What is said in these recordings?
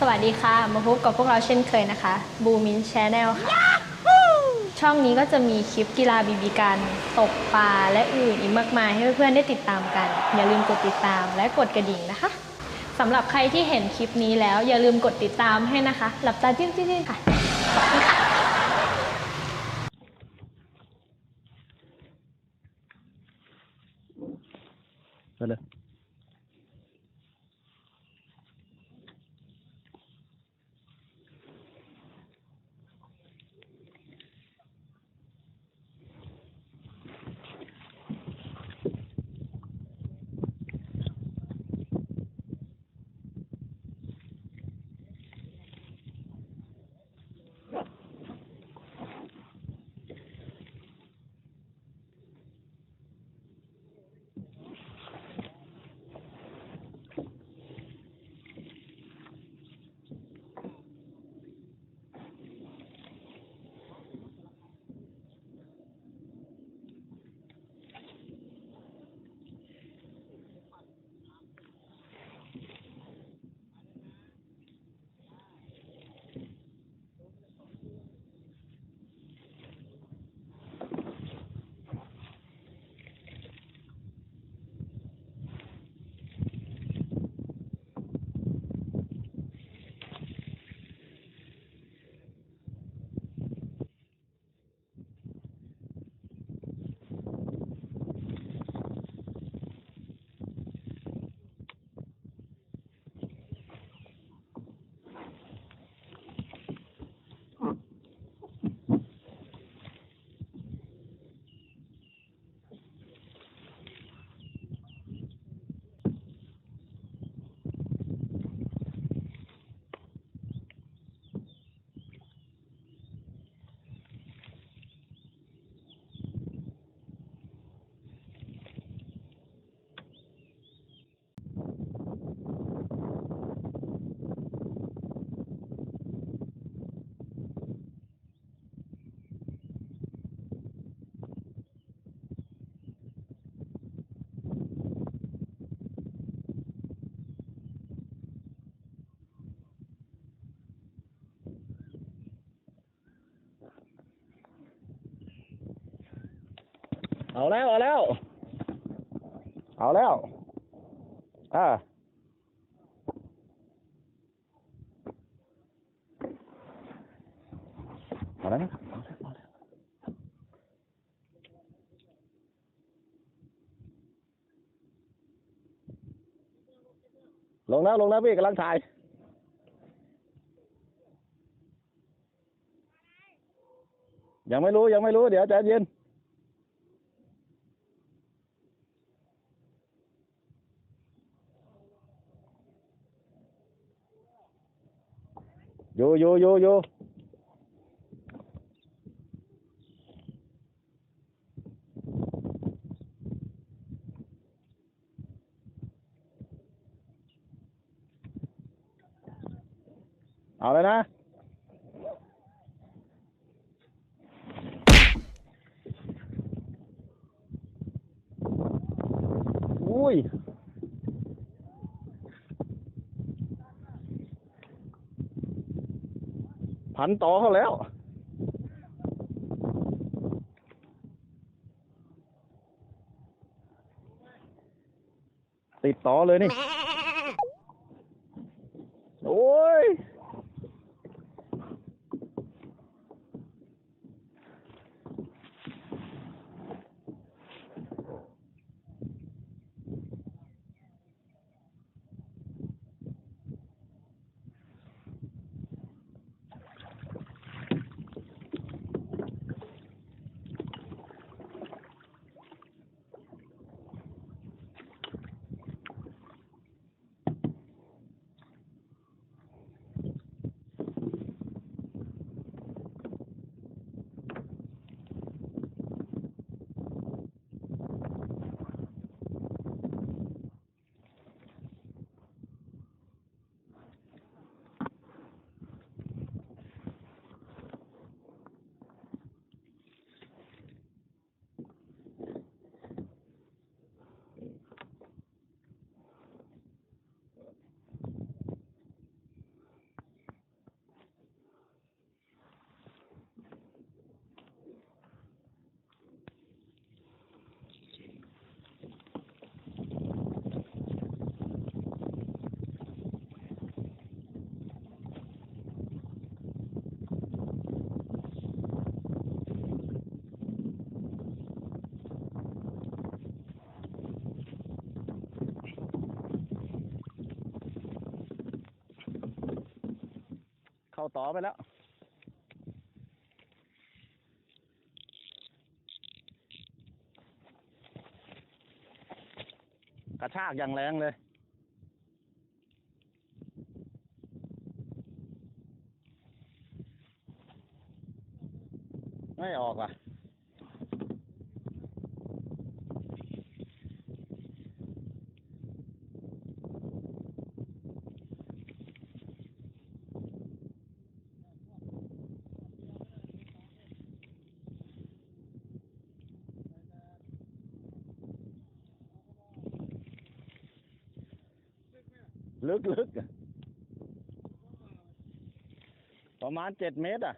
สวัสดีค่ะ มาพบกับพวกเราเช่นเคยนะคะบูมินชแนลค่ะ ช่องนี้ก็จะมีคลิปกีฬาบีบีกัน ตกปลาและอื่นอีกมากมายให้เพื่อนๆได้ติดตามกัน อย่าลืมกดติดตามและกดกระดิ่งนะคะสำหรับใครที่เห็นคลิปนี้แล้ว อย่าลืมกดติดตามให้นะคะ หลับตาจิ้มๆๆค่ะขอบคุณค่ะไปเลย เอาแล้ว เอาแล้ว เอาแล้ว อ่าเอาแล้วนะครับเอาแล้วเอาแล้วลงนะลงนะพี่กำลังถ่ายยังไม่รู้ยังไม่รู้เดี๋ยวใจเย็น อยู่อยู่อยู่อยู่เอาเลยนะ อุ้ย พันต่อเขาแล้ว ติดต่อเลยนี่ โอ้ย อ เข้าต่อไปแล้ว กระชากอย่างแรงเลยไม่ออกว่ะ ลึกลึกประมาณเจ็ดเมตรอะ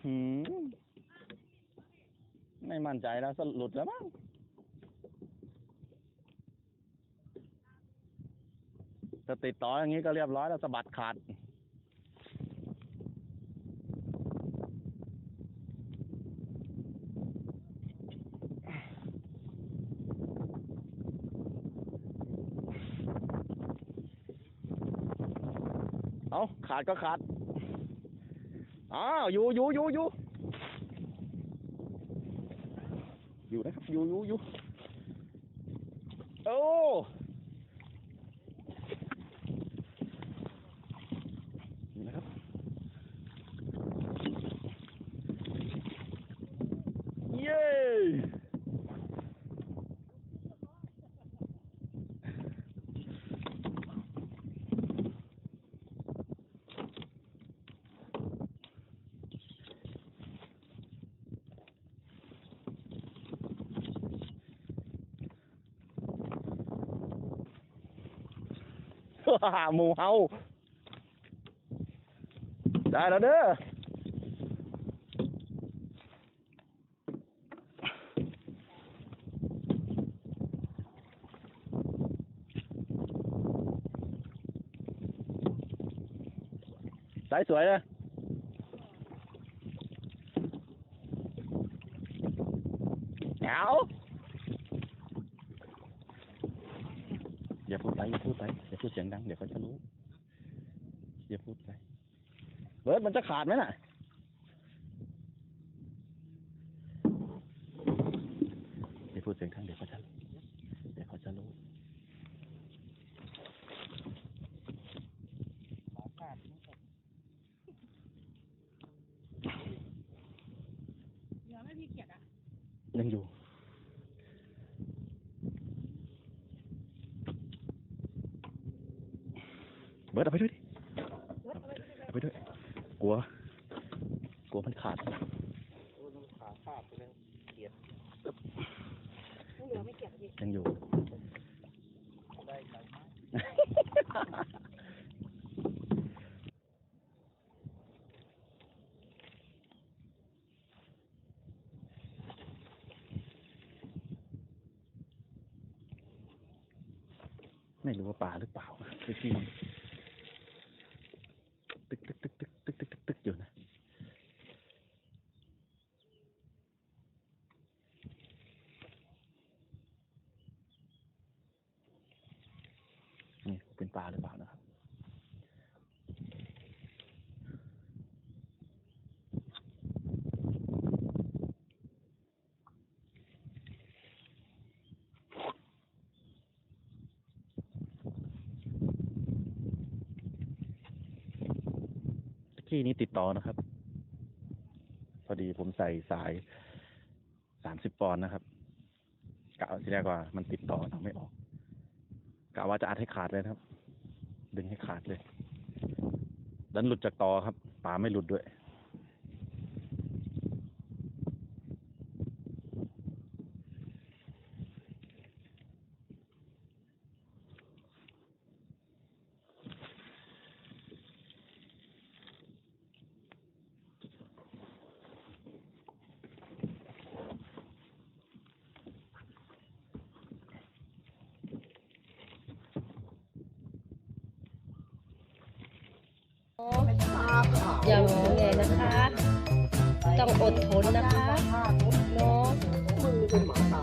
หือไม่มั่นใจแล้วสลุดแล้วมั้ง จะติดต่ออย่างนี้ก็เรียบร้อยแล้วสะบัดขาดเอาขาดก็ขาดอ้าวอยู่อยู่อยู่อยู่อยู่นะครับอยู่อยู่อยู่โอ้ นี่นะครับ เย้ หมูเฮาได้แล้วเด้อสายสวยเลยเอาอย่าพูด ไปอย่าพูดไปอย่าพูดเสียงดัง เดี๋ยวเขาจะรู้อย่าพูดไปเบิร์ดมันจะขาดไหมน่ะเดี๋ยวพูดเสียงดังเดี๋ยวเขาจะรู้เดี๋ยวเขาจะรู้ เหลือไม่พี่เกียรติอะ ยังอยู่ เบิร์ดเอาไปด้วยดิเอาไปด้วยกลัว กลัวมันขาดเหลือไม่เกียรติพี่ยังอยู่ไม่รู้ว่าป่าหรือเปล่าคือที่ เป็นปลาหรือเปล่านะครับตะกี้นี้ติดต่อนะครับ พอดีผมใส่สายสามสิบปอนด์นะครับกะทีแรกว่ามันติดต่อทำไม่ออก กะว่าจะอัดให้ขาดเลยครับ ดึงให้ขาดเลยดันหลุดจากต่อครับปลาไม่หลุดด้วย อย่าขาวอย่างงอแงนะคะ ต้องอดทนนะคะเนาะ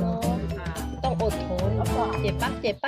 เนาะต้องอดทนเจ็บปะเจ็บปะ